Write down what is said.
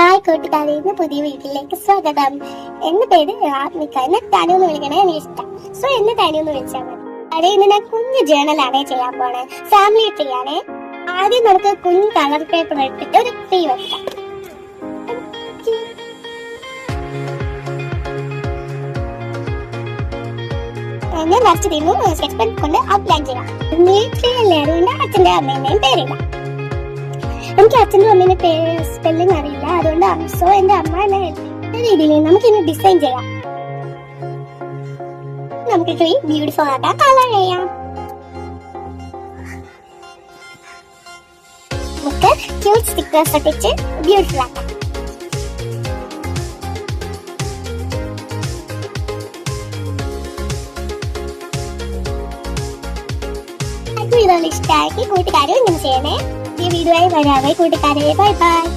Hi കൂട്ടുകാരെ ഇന്ന് പുതിയ വീട്ടിലേക്ക് സ്വാഗതം. എന്റെ പേര് ആത്മിക. എന്നെ തനു എന്ന് വിളിക്കണേ ഇഷ്ടം. സോ എന്നെ തനു എന്ന് വിളിച്ചാൽ മതി. അതെ ഇന്ന് ഞാൻ കുഞ്ഞു ജേണലാണേ ചെയ്യാൻ പോണേ. ഫാമിലി ട്രീ ആണേ. ആദ്യം നമുക്ക് കുഞ്ഞ് കളർ പേപ്പർ എടുത്തിട്ട് ഒരു ട്രീ വെക്കാം. ഞാൻ വരച്ചു തീരുന്നു സ്കെച്ച് പെൻ കൊണ്ട് ഔട്ട്ലൈൻ ചെയ്യാം. ട്രീ അല്ലേ? അതുകൊണ്ട് അച്ഛന്റെ അമ്മേന്റെയും പേരില്ല എനിക്ക് അച്ഛന്റെ അമ്മേനെ സ്പെല്ലിംഗ് അറിയില്ല. അതുകൊണ്ട് സോ എന്റെ അമ്മ എന്നെ രീതിയിൽ നമുക്ക് ഇന്ന് ഡിസൈൻ ചെയ്യാം. നമുക്ക് ട്രീ ബ്യൂട്ടിഫുൾ ആക്കാം കളർ ചെയ്യാം. നമുക്ക് ക്യൂട്ട് സ്റ്റിക്കേഴ്സ് ഒട്ടിച്ച് ബ്യൂട്ടിഫുൾ ആക്കാം. വീഡിയോ ഇഷ്ടമാക്കി കൂട്ടുകാരും ഇങ്ങനെ ചെയ്യണേ. அழகாவே கூட்டுக்காரு பாய் பாய்